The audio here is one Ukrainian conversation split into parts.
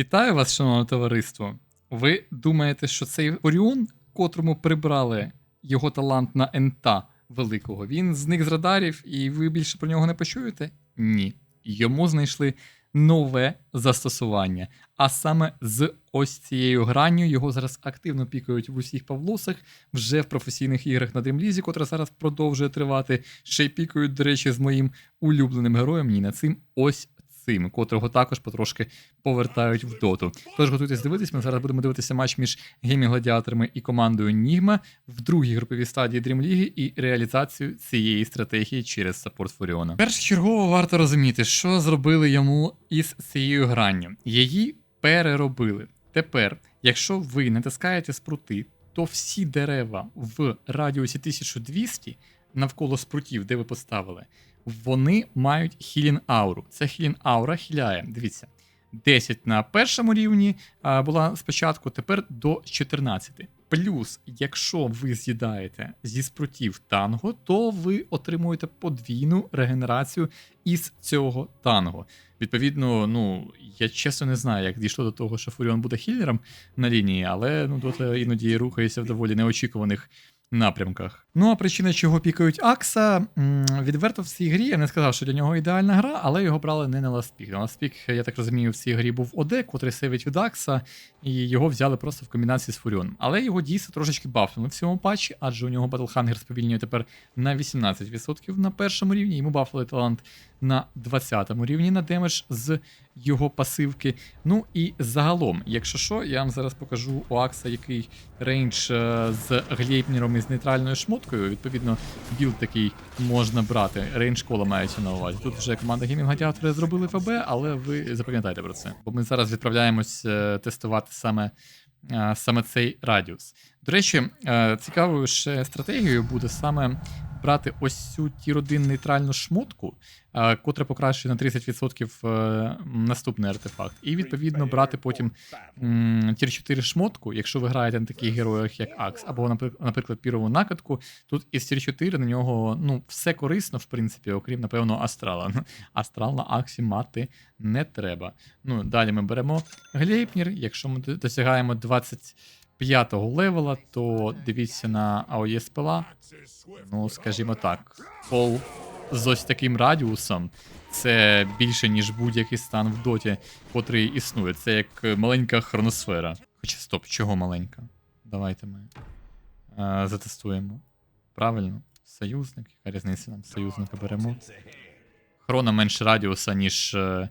Вітаю вас, шановне товариство. Ви думаєте, що цей Оріон, котрому прибрали його талант на ента великого, він зник з радарів, і ви більше про нього не почуєте? Ні. Йому знайшли нове застосування. А саме з ось цією гранню його зараз активно пікають в усіх павлосах, вже в професійних іграх на Дрімлізі, котра зараз продовжує тривати. Ще й пікають, до речі, з моїм улюбленим героєм, ні, на цим ось цим, котрого також потрошки повертають в доту. Тож готуйтесь дивитись. Ми зараз будемо дивитися матч між геймі-гладіаторами і командою Нігма в другій груповій стадії Дрімліги і реалізацію цієї стратегії через саппорт Фуріона. Першочергово варто розуміти, що зробили йому із цією гранню. Її переробили. Тепер, якщо ви натискаєте спрути, то всі дерева в радіусі 1200 навколо спрутів, де ви поставили, вони мають хілін ауру. Це хілін аура хіляє. Дивіться, 10 на першому рівні а, була спочатку, тепер до 14. Плюс, якщо ви з'їдаєте зі спрутів танго, то ви отримуєте подвійну регенерацію із цього танго. Відповідно, ну я чесно не знаю, як дійшло до того, що Фуріон буде хілером на лінії, але ну дота іноді рухається в доволі неочікуваних напрямках. Ну а причина, чого пікають Акса, відверто в цій грі я не сказав, що для нього ідеальна гра, але його брали не на ластпік. На ластпік, я так розумію, в цій грі був ОД, котрий сейвить від Акса, і його взяли просто в комбінації з Фуріоном. Але його дійсно трошечки бафнули в цьому патчі, адже у нього Батлхангер сповільнює тепер на 18% на першому рівні. Йому бафали талант на 20 рівні на демедж з його пасивки. Ну і загалом, якщо що, я вам зараз покажу у Акса, який рейндж е, з глейпнером і з нейтральною шмоткою. Відповідно, білд такий можна брати. Рейндж кола мається на увазі. Тут вже команда Gaming Gladiator зробили ФБ, але ви запам'ятайте про це. Бо ми зараз відправляємось е, тестувати саме. е, Саме цей радіус. До речі, цікавою ще стратегією буде саме брати ось цю тір-1 нейтральну шмотку, е, котра покращує на 30% е, наступний артефакт. І відповідно брати потім тір 4 шмотку, якщо ви граєте на таких героях, як Акс, або, напри- наприклад, пірову накатку. Тут із тір 4 на нього ну, все корисно, в принципі, окрім, напевно, Астрала. Астрал на Аксі мати не треба. Ну, далі ми беремо Глейпнір. Якщо ми досягаємо 25-го левела, то дивіться на АОЄ спела. Ну, скажімо так, пол з ось таким радіусом це більше, ніж будь-який стан в доті, котрий існує. Це як е, маленька хроносфера. Хоча стоп, чого маленька? Давайте ми а, затестуємо. Правильно, союзник, яка різниця нам союзника беремо. Хрона менше радіуса, ніж е,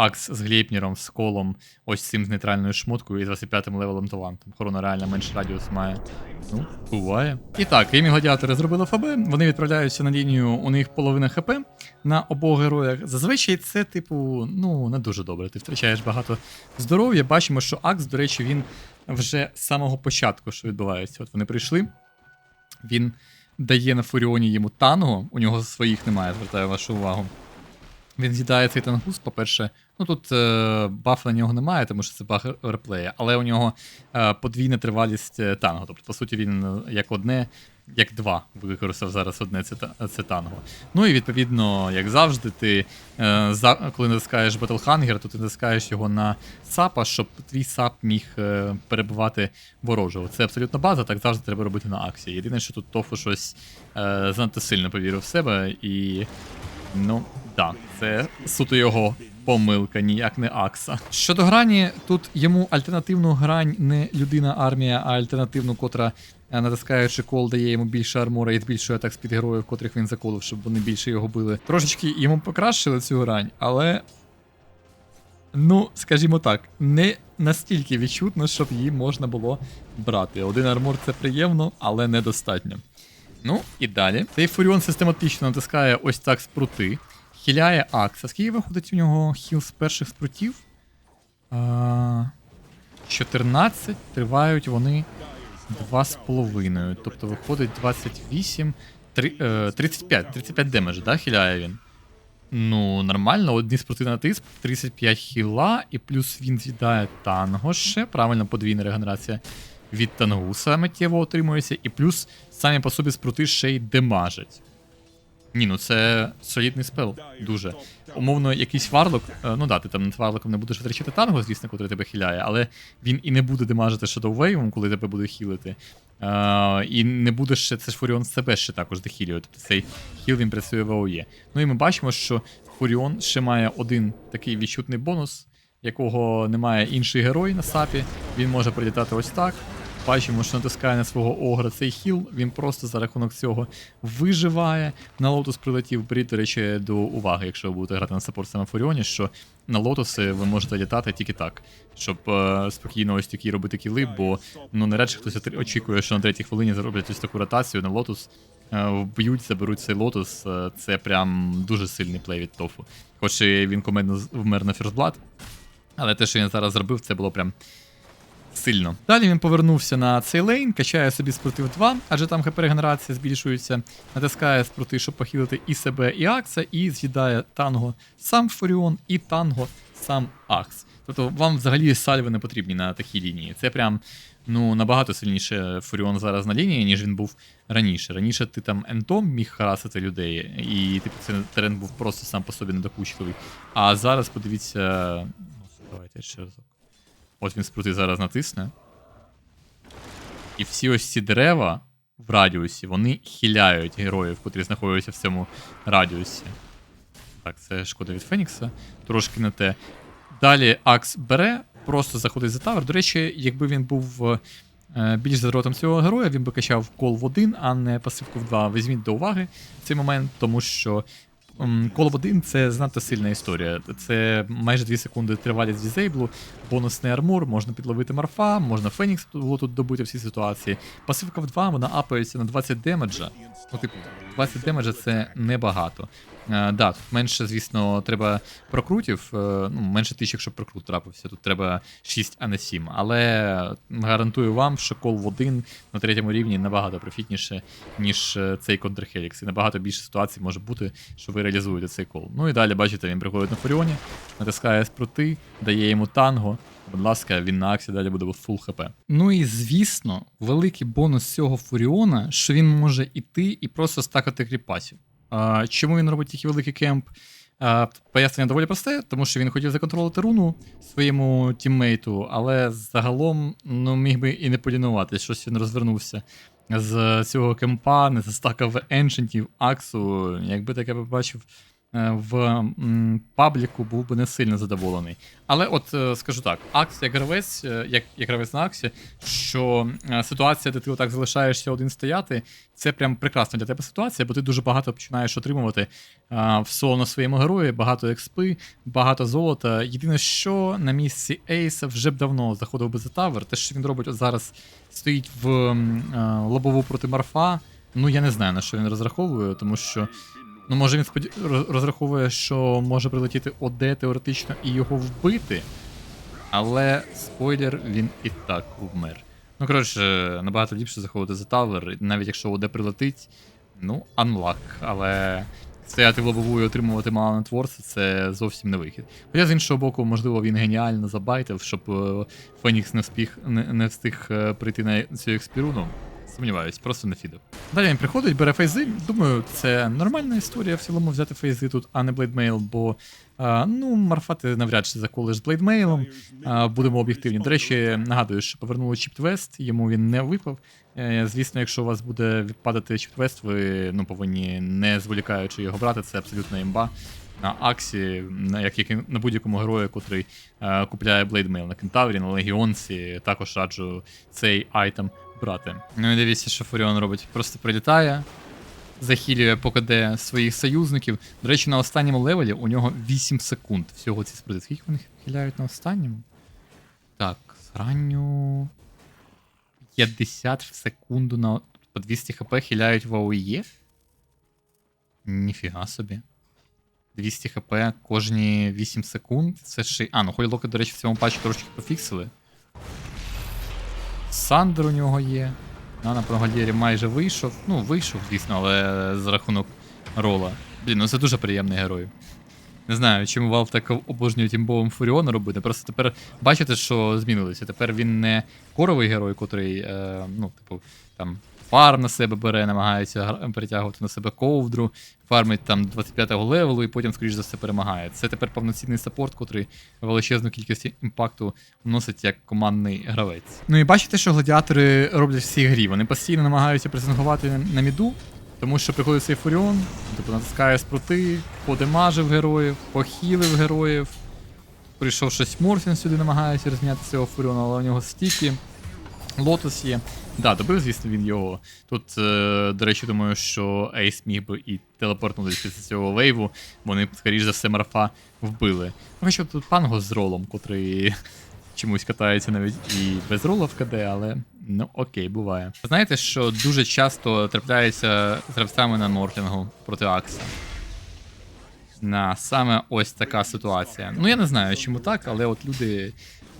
Акс з глейпнером, з колом, ось цим з нейтральною шмоткою і 25-м левелом талантом. Хрона реально менше радіус має. Ну, буває. І так, геймі гладіатори зробили ФБ, вони відправляються на лінію, у них половина ХП на обох героях. Зазвичай це, типу, ну, не дуже добре. Ти втрачаєш багато здоров'я. Бачимо, що Акс, до речі, він вже з самого початку, що відбувається. От вони прийшли. Він дає на Фуріоні йому танго, у нього своїх немає, звертаю вашу увагу. Він з'їдає цей тангус, по-перше, ну тут е, баф на нього немає, тому що це баг реплея, але у нього е, подвійна тривалість е, танго. Тобто, по суті, він е, як одне, як два використав зараз одне це, це танго. Ну і відповідно, як завжди, ти е, за, коли натискаєш Battle Hunger, то ти натискаєш його на сапа, щоб твій сап міг е, перебувати ворожого. Це абсолютно база, так завжди треба робити на акції. Єдине, що тут Тофу щось е, занадто сильно повірив в себе і. Ну, так, це суто його помилка, ніяк не Акса. Щодо грані, тут йому альтернативну грань не людина армія, а альтернативну, котра, е, натискаючи кол, дає йому більше армора і збільшує атак з-під героїв, котрих він заколив, щоб вони більше його били. Трошечки йому покращили цю грань, але. Ну, скажімо так, не настільки відчутно, щоб її можна було брати. Один армор це приємно, але недостатньо. Ну і далі. Цей Фуріон систематично натискає ось так спрути. Хіляє Акса. Скільки виходить у нього хіл з перших спрутів? А, 14. Тривають вони 2,5. Тобто виходить 28. три- е, 35. 35 демеджа, да, хіляє він? Ну, нормально, одні спрути на тиск, 35 хіла, і плюс він з'їдає танго ще. Правильно, подвійна регенерація від тангуса миттєво отримується, і плюс самі по собі спрути ще й демажать. Ні, ну це солідний спел. Дуже. Умовно, якийсь варлок. е, Ну да, ти там над варлоком не будеш витрачати танго, звісно, котрий тебе хиляє, але він і не буде демажити Wave, коли тебе буде хілити. Е, і не буде ще, це ж Фуріон себе ще також дохілює. Тобто цей хіл він працює в АОЄ. Ну і ми бачимо, що Фуріон ще має один такий відчутний бонус, якого немає інший герой на сапі. Він може прилітати ось так. Бачимо, що натискає на свого огра цей хіл, він просто за рахунок цього виживає. На лотус прилетів, беріть, до речі, до уваги, якщо ви будете грати на саппорт саме Фуріоні, що на лотуси ви можете літати тільки так, щоб е, спокійно ось такі робити кіли, бо ну чи хтось очікує, що на третій хвилині зроблять ось таку ротацію на лотус. е, Вб'ють, заберуть цей лотус. е, Це прям дуже сильний плей від тофу. Хоч і він комедно вмер на фірстблад, але те, що він зараз зробив, це було прям сильно. Далі він повернувся на цей лейн, качає собі спротив 2, адже там хп регенерація збільшується, натискає спроти, щоб похилити і себе, і Акса, і з'їдає танго сам Фуріон, і танго сам Акс. Тобто вам взагалі сальви не потрібні на такій лінії. Це прям ну, набагато сильніше Фуріон зараз на лінії, ніж він був раніше. Раніше ти там ентом міг харасити людей, і типу, цей терен був просто сам по собі недокучливий. А зараз подивіться. Ну, давайте ще разок. От він спрути зараз натисне. І всі ось ці дерева в радіусі, вони хиляють героїв, котрі знаходяться в цьому радіусі. Так, це шкода від Фенікса. Трошки не те. Далі Акс бере, просто заходить за тавер. До речі, якби він був е, більш задротом цього героя, він би качав кол в один, а не пасивку в два. Візьміть до уваги цей момент, тому що м, кол в один це занадто сильна історія. Це майже 2 секунди тривалість дізейблу, бонусний армор, можна підловити марфа, можна Фенікс було тут добути в цій ситуації. Пасивка в 2 вона апається на 20 демеджа. Ну, типу, 20 демеджа це небагато. Е, да, тут менше, звісно, треба прокрутів. е, ну, менше тисяч, якщо прокрут трапився. Тут треба 6, а не 7. Але гарантую вам, що кол в 1 на третьому рівні набагато профітніше, ніж е, цей контрхелікс. І набагато більше ситуацій може бути, що ви реалізуєте цей кол. Ну і далі, бачите, він приходить на Фуріоні, натискає спрути, дає йому танго. Будь ласка, він на аксі далі буде фул хп. Ну і звісно, великий бонус цього Фуріона, що він може іти і просто стакати кріпасів. А, чому він робить тільки великий кемп? А, пояснення доволі просте, тому що він хотів законтролити руну своєму тіммейту, але загалом ну, міг би і не полінувати, щось він розвернувся з цього кемпа, не застакав еншентів, аксу. Якби таке побачив в пабліку, був би не сильно задоволений. Але от е, скажу так, Акс як гравець, е, як, як гравець на Аксі, що е, ситуація, де ти отак залишаєшся один стояти, це прям прекрасна для тебе ситуація, бо ти дуже багато починаєш отримувати в соло своєму герої, багато експи, багато золота. Єдине, що на місці Ейса вже б давно заходив би за тавер. Те, що він робить от зараз, стоїть в лобову проти Марфа. Ну я не знаю на що він розраховує, тому що. Ну, може він споді... розраховує, що може прилетіти ОД теоретично і його вбити. Але спойлер, він і так вмер. Ну, коротше, набагато ліпше заходити за тавер, навіть якщо ОД прилетить, ну, unlock, але стояти в лобову і отримувати мало нетворці це зовсім не вихід. Хоча з іншого боку, можливо, він геніально забайтив, щоб е, Фенікс не встиг, не, не встиг е, прийти на цю експіруну. Сумніваюсь, просто не фідав. Далі він приходить, бере фейзи. Думаю, це нормальна історія в цілому взяти фейзи тут, а не блейдмейл, бо а, ну, марфати навряд чи заколиш з блейдмейлом. А, будемо об'єктивні. До речі, нагадую, що повернули Чіптвест, йому він не випав. Е, Звісно, якщо у вас буде відпадати Чіптвест, ви ну, повинні не зволікаючи його брати, це абсолютно імба. На Аксі, як, як на будь-якому герою, котрий е, купляє блейдмейл на Кентаврі, на Легіонсі, також раджу цей айтем брати. Ну і дивіться, що Фуріон робить. Просто прилітає, захилює покаде своїх союзників. До речі, на останньому левелі у нього 8 секунд. Всього ці сприти. Скільки вони хиляють на останньому? Так, ранню 50 в секунду на по 200 хп хиляють в АОЄ. Ніфіга собі. 200 хп кожні 8 секунд. Це ще. А, ну хойлоки, до речі, в цьому патчі трошки пофіксили. Сандер у нього є. На на майже вийшов. Ну, вийшов, звісно, але за рахунок рола. Блін, ну це дуже приємний герой. Не знаю, чому Valve так обожнює тімбовим Фуріона робити. Просто тепер бачите, що змінилося. Тепер він не коровий герой, котрий, е, ну, типу, там. Фарм на себе бере, намагається перетягувати на себе ковдру, фармить там 25-го левелу і потім, скоріш за все, перемагає. Це тепер повноцінний саппорт, котрий величезну кількість імпакту вносить як командний гравець. Ну і бачите, що гладіатори роблять в цій грі. Вони постійно намагаються пресингувати на- міду, тому що приходить цей фуріон, тобто натискає спроти, подемажив героїв, похилив героїв. Прийшов щось Морфін сюди, намагається розміняти цього фуріона, але у нього стіки. Лотос є. Да, добив, звісно, він його. Тут, е, до речі, думаю, що Ейс міг би і телепортнутися після цього вейву. Вони, скоріш за все, марафа вбили. Ну, Хоча тут панго з ролом, котрий чомусь катається навіть і без рола в КД, але ну окей, буває. Знаєте, що дуже часто трапляється з гравцями на Морфінгу проти Акса. На саме ось така ситуація. Ну я не знаю, чому так, але от люди.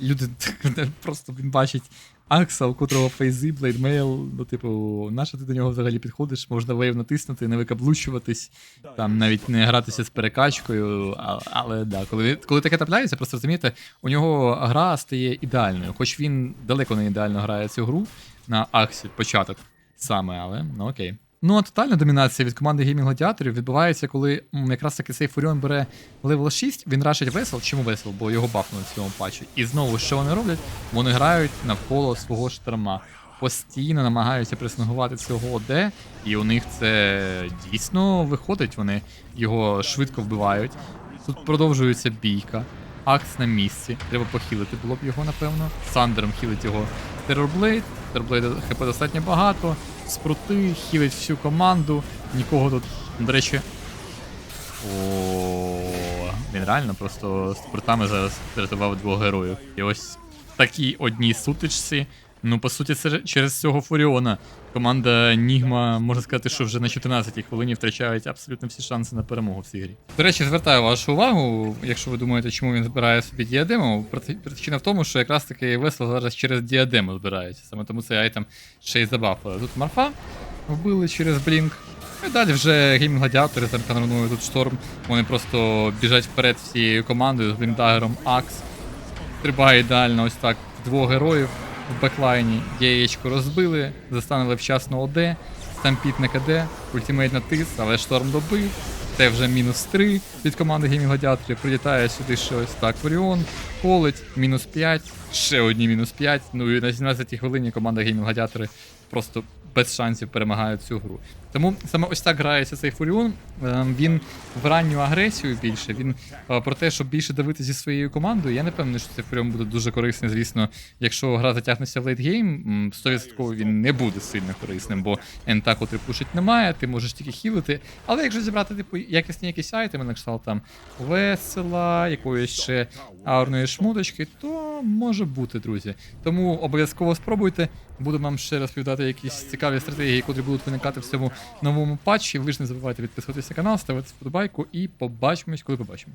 Люди просто він бачить Акса, у котрого фейзи, блейдмейл, ну, типу, нащо ти до нього взагалі підходиш, можна вейв натиснути, не викаблучуватись, там навіть не гратися з перекачкою. А, але да, коли, коли таке трапляється, просто розумієте, у нього гра стає ідеальною. Хоч він далеко не ідеально грає цю гру на Аксі, початок саме, але ну окей. Ну, а тотальна домінація від команди геймінг гладіаторів відбувається, коли м, якраз таки цей Фуріон бере левел 6, він рашить весел. Чому весел? Бо його бафнули в цьому патчі. І знову, що вони роблять? Вони грають навколо свого шторма. Постійно намагаються пресингувати цього ОД, і у них це дійсно виходить. Вони його швидко вбивають. Тут продовжується бійка. Акс на місці. Треба похилити було б його, напевно. Сандером хілить його Терорблейд. Терорблейда хп достатньо багато. Спрути, хілить всю команду. Нікого тут, до речі. О, він реально просто спрутами зараз рятував двох героїв. І ось в такій одній сутичці. Ну, по суті, це через цього Фуріона. Команда Нігма, можна сказати, що вже на 14-й хвилині втрачають абсолютно всі шанси на перемогу в цій грі. До речі, звертаю вашу увагу, якщо ви думаєте, чому він збирає собі діадему. Причина в тому, що якраз таки весело зараз через діадему збирається. Саме тому цей айтем ще й забафили. Тут марфа вбили через блінк. Ну І далі вже геймінг гладіатори з арканроною тут шторм. Вони просто біжать вперед всією командою з бліндагером Акс. Стрибає ідеально ось так двох героїв в беклайні. Яєчко розбили, застанили вчасно ОД, стампіт на КД, ультимейт натис, але шторм добив. Це вже мінус 3 від команди Геймінг Гладіаторів. Прилітає сюди ще ось так Фуріон, колить, мінус 5, ще одні мінус 5. Ну і на 17-й хвилині команда Геймінг Гладіатори просто без шансів перемагають цю гру. Тому саме ось так грається цей Фуріон. Ем, Він в ранню агресію більше. Він е, про те, щоб більше давити зі своєю командою. Я не певний, що цей Фуріон буде дуже корисний, звісно, якщо гра затягнеться в лейтгейм, м, 100% він не буде сильно корисним, бо ента, котрий пушить, немає, ти можеш тільки хілити. Але якщо зібрати типу якісні якісь айтеми, на кшталт там весела, якоїсь ще аурної шмуточки, то може бути, друзі. Тому обов'язково спробуйте. Буду вам ще розповідати якісь цікаві стратегії, котрі будуть виникати в цьому новому патчі. Ви ж не забувайте підписуватися на канал, ставити вподобайку і побачимось, коли побачимо.